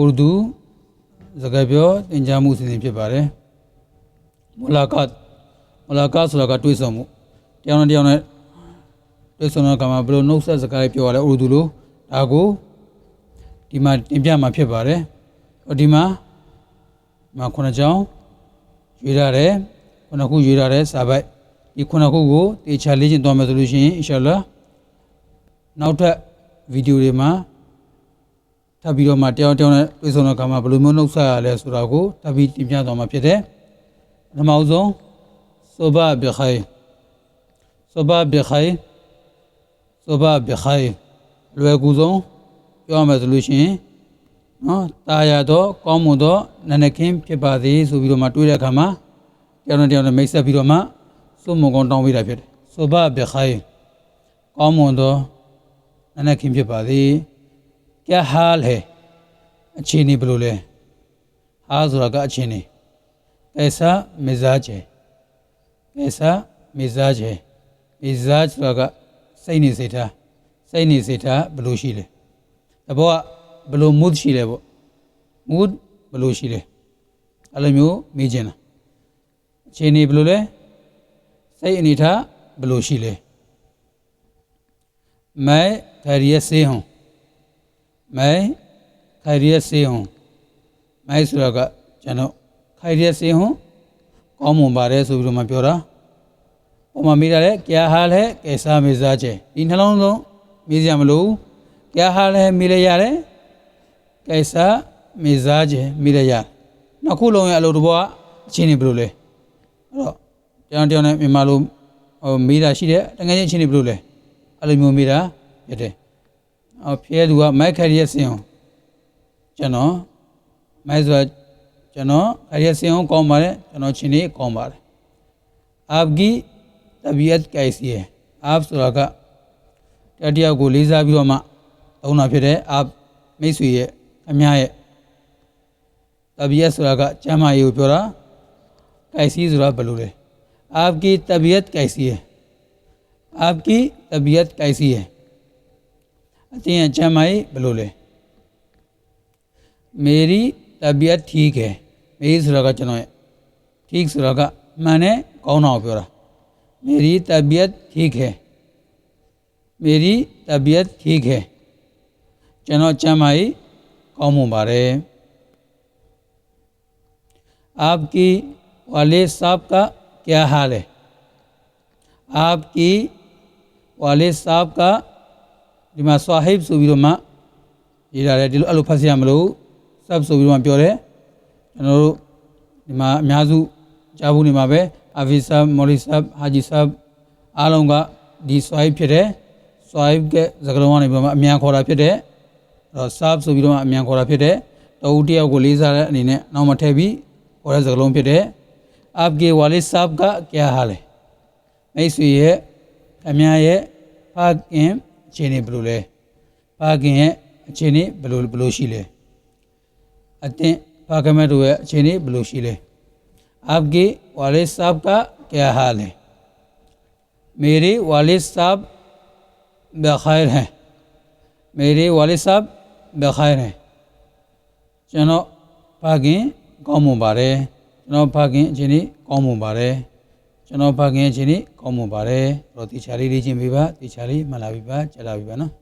ဥရဒူစကားပြောသင်ကြားမှုအစီအစဉ်ဖြစ်ပါတယ်မူလာကတ်မူလာကတ်ဆိုတာကတွေးဆုံမှုတယောက်နဲ့တယောက်နဲ့တွေးဆုံတဲ့အခါမှာဘယ်လိုနှုတ်ဆက်စကားတွေပြောရလဲဥရဒူလိုဒါကိုဒီမှာတင်ပြမှာဖြစ်ပါတယ်ဟိုဒီမှာဒီမှာခုနှစ်ချောင်းရွေးရတယ်ခုနှစ်ခုရွေးရတယ်စာပိုက်ဒီခုနှစ်ခုကိုတေချာလေ့ကျင့်သွားမယ်ဆိုလို့ရှိရင်အင်ရှာလာနောက်ထပ်ဗီဒီယိုတွေမှာ ထပ်ပြီးတော့မှတယောက်တယောက်နဲ့တွေ့ဆုံတဲ့အခါမှာဘယ်လိုမျိုးနှုတ်ဆက်ရလဲဆိုတာကိုထပ်ပြီးတင်ပြသွားမှာဖြစ်တယ်။ပထမဆုံးဆိုဘာဘခိုင်ဆိုဘာဘခိုင်ဆိုဘာဘခိုင်လွယ်ကူဆုံးပြောရမယ်ဆိုလို့ရှိရင်နော်တာယာတော့ကောင်းမွန်တော့နနခင်းဖြစ်ပါသေးဆိုပြီးတော့မှတွေးတဲ့အခါမှာတယောက်နဲ့တယောက်နဲ့မိတ်ဆက်ပြီးတော့မှစုမုံကောင်းတောင်းပေးတာဖြစ်တယ်။ဆိုဘာဘခိုင်ကောင်းမွန်တော့နနခင်းဖြစ်ပါသေး क्या हाल है अच्छी नहीं बोलो ले हाल सुरा का अच्छी नहीं कैसा मिजाज है कैसा मिजाज है मिजाज सुरा का सही नहीं सेठा सही नहीं सेठा बलो शी ले अब वो बलो मूड शी ले वो मूड बलो शी ले अल म्यो मीजेना अच्छी नहीं बोलो ले सही नहीं था बलो शी ले मैं खैरियत से हूँ မိုင်ခိုင်ရက်စေဟွန်မိုင်ဆိုတော့ကကျွန်တော်ခိုင်ရက်စေဟွန်ကောင်းမွန်ပါတယ်ဆိုပြီးတော့မှပြောတာပုံမှန်မိတာလေကြာဟာလဲကဲစားမေစားချေဒီနှလုံးသုံးမေးစရာမလိုကြာဟာလဲမေးလဲရတယ်ကဲစားမေစားချေမေးလဲရနောက်ခုလုံးရဲ့အလုပ်တစ်ပွားအချင်းနေဘယ်လိုလဲအဲ့တော့ကျွန်တော်တောင်းနေမြန်မာလိုဟိုမေးတာရှိတယ်တကယ်ချင်းအချင်းနေဘယ်လိုလဲအဲ့လိုမျိုးမေးတာဖြစ်တယ် और फेद हुआ, मैं खैरियत से हूँ। चनो, मैं जो चनो, खैरियत से हूँ, कौन मारे? चनो छिनी कौम मारे? आपकी तबीयत कैसी है? आप सुरा का टटिया गोली भी हो माँ तो ना फिर, आप मई सुई है यहाँ है। तबीयत सुरा का, चमा ये प्योरा कैसी जुरा है आपकी तबीयत कैसी है? आपकी तबीयत कैसी है? कहते अच्छा माई बलोले मेरी तबीयत ठीक है, मेरी सुरगा चनो ठीक सुरगा मैंने कौन हो प्योरा मेरी तबीयत ठीक है। मेरी तबीयत ठीक है। चलो अच्छा माई, कौमू बारे आपकी वाले साहब का क्या हाल है? आपकी वाले साहब का ဒီမှာ swahib ဆိုပြီးတော့မှရေးထားတယ်ဒီလိုအဲ့လိုဖတ်စရာမလို sub ဆိုပြီးတော့မှပြောတယ်ကျွန်တော်တို့ဒီမှာအများစုကြားဘူးနေမှာပဲအဗီဆပ်မော်လီဆပ်ဟာဂျီဆပ်အားလုံးကဒီ swahib ဖြစ်တယ် swahib ကစကားလုံးကနေပြီးတော့မှအမြန်ခေါ်တာဖြစ်တယ်အဲ့တော့ sub ဆိုပြီးတော့မှအမြန်ခေါ်တာဖြစ်တယ်တအူးတယောက်ကိုလေးစားတဲ့အနေနဲ့နောက်မှထည့်ပြီးခေါ်တဲ့စကားလုံးဖြစ်တယ်အာဘ်ကေဝါလီဆပ်ကကြာဟာလေမိတ်ဆွေရဲ့အမြန်ရဲ့ဖာကင် အခြေအနေဘယ်လိုလဲဖခင်ရဲ့အခြေအနေဘယ်လိုဘယ်လိုရှိလဲအတင်းဖခင်မတို့ရဲ့အခြေအနေဘယ်လိုရှိလဲ आपके वालिद साहब का क्या हाल है मेरे वालिद साहब बखैर हैं मेरे वालिद साहब बखैर हैं ကျွန်တော်ဖခင်ကောင်းမွန်ပါတယ် ကျွန်တော်ဖခင်အခြေအနေကောင်းမွန်ပါတယ်ကျွန်တော်ဖခင်အခြေအနေကောင်းမွန်ပါတယ်တော့တေချာလေးလေးချင်းပေးပါတေချာလေးမှတ်လာပြီပါကြားလာပြီပါနော်